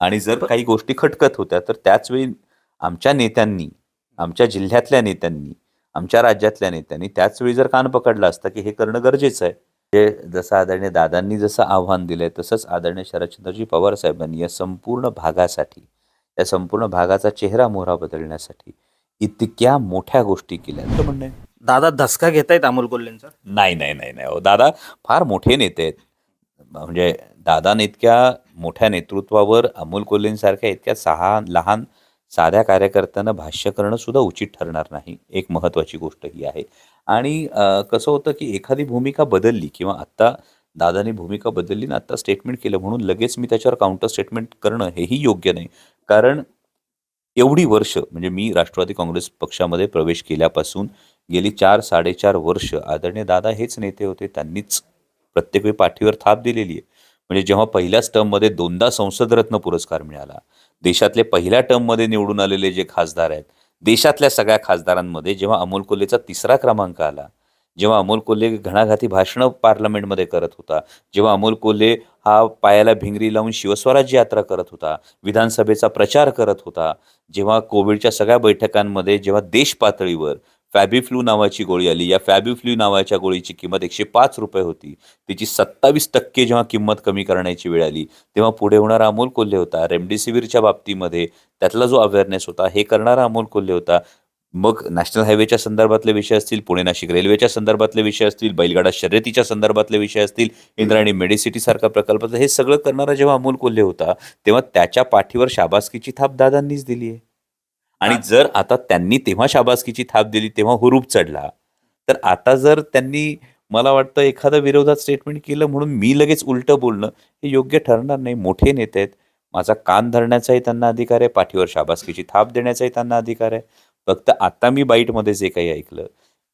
आणि जर काही गोष्टी खटकत होत्या तर त्याच वेळी आमच्या नेत्यांनी आमच्या जिल्ह्यातल्या नेत्यांनी आमच्या राज्यातल्या नेत्यांनी त्याच वेळी जर कान पकडला असता की हे करणं गरजेचं आहे. जे जसं आदरणीय दादांनी जसं आव्हान दिलंय तसंच आदरणीय शरदचंद्रजी पवार साहेबांनी या संपूर्ण भागासाठी या संपूर्ण भागाचा चेहरा मोहरा बदलण्यासाठी इतक्या मोठ्या गोष्टी केल्या. तर म्हणणं. दादा धसका घेतायत अमोल कोल्हेंचा? नाही नाही नाही नाही. दादा फार मोठे नेते आहेत. म्हणजे दादाने इतक्या मोठ्या नेतृत्वावर अमोल कोल्हेंसारख्या इतक्या सहा लहान साध्या कार्यकर्त्यांना भाष्य करणं सुद्धा उचित ठरणार नाही. एक महत्त्वाची गोष्ट ही आहे. आणि कसं होतं की एखादी भूमिका बदलली किंवा आत्ता दादानी भूमिका बदलली ना आत्ता स्टेटमेंट केलं म्हणून लगेच मी त्याच्यावर काउंटर स्टेटमेंट करणं हेही योग्य नाही. कारण एवढी वर्ष म्हणजे मी राष्ट्रवादी काँग्रेस पक्षामध्ये प्रवेश केल्यापासून गेली चार साडेचार वर्ष आदरणीय दादा हेच नेते होते त्यांनीच प्रत्येक वेळी पाठीवर थाप दिलेली आहे. म्हणजे जेव्हा पहिल्याच टर्ममध्ये दोनदा संसदरत्न पुरस्कार मिळाला देशातले पहिल्या टर्ममध्ये निवडून आलेले जे खासदार आहेत देशातल्या सगळ्या खासदारांमध्ये जेव्हा अमोल कोल्हेचा तिसरा क्रमांक आला जेव्हा अमोल कोल्हे घणाघाती भाषणं पार्लमेंटमध्ये करत होता जेव्हा अमोल कोल्हे हा पायाला भिंगरी लावून शिवस्वराज्य यात्रा करत होता विधानसभेचा प्रचार करत होता जेव्हा कोविडच्या सगळ्या बैठकांमध्ये जेव्हा देश पातळीवर फॅबिफ्लू नावाची गोळी आली. या फॅबिफ्लू नावाच्या गोळीची किंमत एकशे पाच रुपये होती. तिची सत्तावीस टक्के जेव्हा किंमत कमी करण्याची वेळ आली तेव्हा पुढे होणारा अमोल कोल्हे होता. रेमडेसिवीरच्या बाबतीमध्ये त्यातला जो अवेअरनेस होता हे करणारा अमोल कोल्हे होता. मग नॅशनल हायवेच्या संदर्भातले विषय असतील पुणे नाशिक रेल्वेच्या संदर्भातले विषय असतील बैलगाडा शर्यतीच्या संदर्भातले विषय असतील इंद्रायणी मेडिसिटी सारखा प्रकल्प. हे सगळं करणारा जेव्हा अमोल कोल्हे होता तेव्हा त्याच्या पाठीवर शाबासकीची थाप दादांनीच दिली आहे आणि जर आता त्यांनी तेव्हा शाबासकीची थाप दिली तेव्हा हुरूप चढला तर आता जर त्यांनी मला वाटतं एखादं विरोधात स्टेटमेंट केलं म्हणून मी लगेच उलटं बोलणं हे योग्य ठरणार नाही. मोठे नेते आहेत. माझा कान धरण्याचाही त्यांना अधिकार आहे. पाठीवर शाबासकीची थाप देण्याचाही त्यांना अधिकार आहे. फक्त आता मी बाईटमध्ये जे काही ऐकलं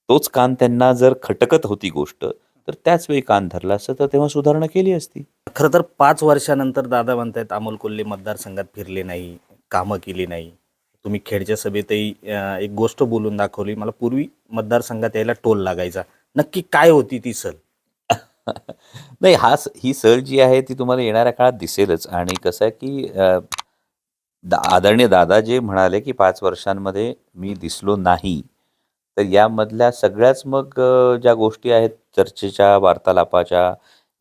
तोच कान त्यांना जर खटकत होती गोष्ट तर त्याच वेळी कान धरला असतं तर तेव्हा सुधारणा केली असती. खरं तर पाच वर्षानंतर दादा म्हणतायत अमोल कोल्हे मतदारसंघात फिरले नाही कामं केली नाही. तुम्ही खेडच्या सभेतही एक गोष्ट बोलून दाखवली. मला पूर्वी मतदारसंघात यायला टोल लागायचा. नक्की काय होती ती सल? नाही हा स- ही सल जी आहे ती तुम्हाला येणाऱ्या काळात दिसेलच. आणि कसं आहे की दा आदरणीय दादा जे म्हणाले की पाच वर्षांमध्ये मी दिसलो नाही. तर यामधल्या सगळ्याच मग ज्या गोष्टी आहेत चर्चेच्या वार्तालापाच्या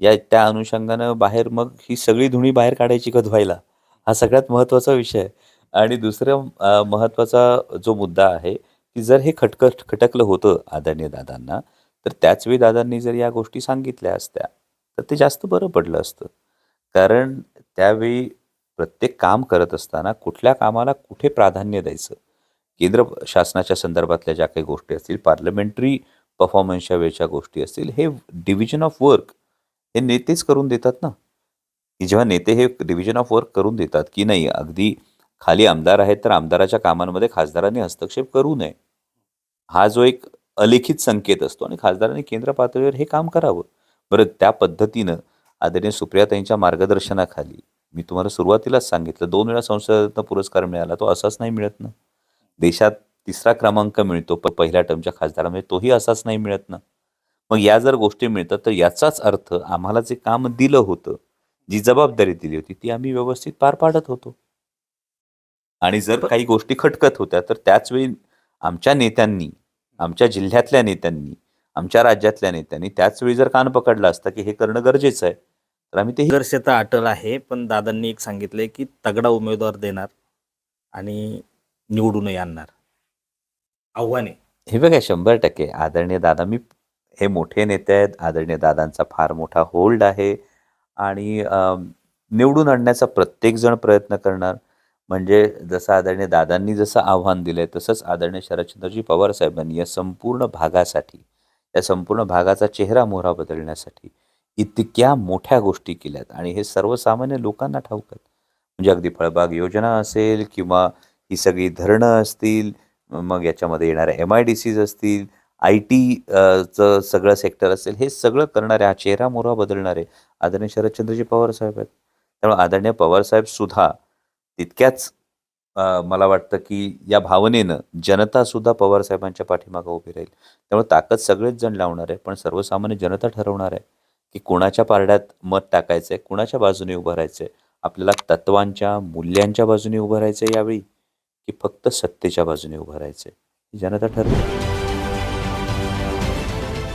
या त्या अनुषंगानं बाहेर मग ही सगळी धुणी बाहेर काढायची कधवायला व्हायला हा सगळ्यात महत्त्वाचा विषय आहे. आणि दुसरं महत्त्वाचा जो मुद्दा आहे की जर हे खटकट खटकलं होतं आदरणीय दादांना तर त्याच वेळी दादांनी जर या गोष्टी सांगितल्या असत्या तर ते जास्त बरं पडलं असतं. कारण त्यावेळी प्रत्येक काम करत असताना कुठल्या कामाला कुठे प्राधान्य द्यायचं? केंद्र शासनाच्या संदर्भातल्या ज्या काही गोष्टी असतील पार्लमेंटरी परफॉर्मन्सच्या वेळच्या गोष्टी असतील हे डिव्हिजन ऑफ वर्क हे नेतेच करून देतात ना? की जेव्हा नेते हे डिव्हिजन ऑफ वर्क करून देतात की नाही अगदी खाली आमदार आहेत तर आमदाराच्या कामांमध्ये खासदारांनी हस्तक्षेप करू नये. हा जो एक अलिखित संकेत असतो आणि खासदारांनी केंद्र पातळीवर हे काम करावं. बरं त्या पद्धतीनं आदरणीय सुप्रियाताईंच्या मार्गदर्शनाखाली मी तुम्हाला सुरुवातीलाच सांगितलं दोन वेळा संसदरत्न पुरस्कार मिळाला तो असाच नाही मिळत ना. देशात तिसरा क्रमांक मिळतो पण पहिल्या टर्मच्या खासदारामध्ये तोही असाच नाही मिळत ना. मग या जर गोष्टी मिळतात तर याचाच अर्थ आम्हाला जे काम दिलं होतं जी जबाबदारी दिली होती ती आम्ही व्यवस्थित पार पाडत होतो. आणि जर काही गोष्टी खटकत होत्या तर त्याच वेळी आमच्या नेत्यांनी आमच्या जिल्ह्यातल्या नेत्यांनी आमच्या राज्यातल्या नेत्यांनी त्याच वेळी जर कान पकडला असता की हे करणं गरजेचं आहे तर आम्ही ते संघर्षता अटल आहे पण दादांनी एक सांगितलंय की तगडा उमेदवार देणार आणि निवडूनही आणणार. आव्हाने. हे बघा शंभर टक्के. आदरणीय दादा मी हे मोठे नेते आहेत. आदरणीय दादांचा फार मोठा होल्ड आहे. आणि निवडून आणण्याचा प्रत्येकजण प्रयत्न करणार. म्हणजे जसं आदरणीय दादांनी जसं आव्हान दिलंय तसंच आदरणीय शरदचंद्रजी पवार साहेबांनी या संपूर्ण भागासाठी या संपूर्ण भागाचा चेहरा मोहरा बदलण्यासाठी इतक्या मोठ्या गोष्टी केल्यात. आणि हे सर्वसामान्य लोकांना ठाऊक आहेत. म्हणजे अगदी फळबाग योजना असेल किंवा ही सगळी धरणं असतील मग याच्यामध्ये येणाऱ्या एम आय डी सीज असतील आय टी चं सगळं सेक्टर असेल हे सगळं करणारे हा चेहरा मोहरा बदलणारे आदरणीय शरदचंद्रजी पवार साहेब आहेत. त्यामुळे आदरणीय पवार साहेब सुद्धा तितक्याच मला वाटतं की या भावनेनं जनतासुद्धा पवारसाहेबांच्या पवार साहेबांच्या पाठीमागं उभी राहील. त्यामुळे ताकद सगळेच जण लावणार आहे पण सर्वसामान्य जनता ठरवणार आहे की कोणाच्या पारड्यात मत टाकायचं आहे कुणाच्या बाजूने उभं राहायचं आहे आपल्याला तत्वांच्या मूल्यांच्या बाजूने उभं राहायचं आहे यावेळी की फक्त सत्तेच्या बाजूने उभं राहायचं आहे ही जनता ठरवेल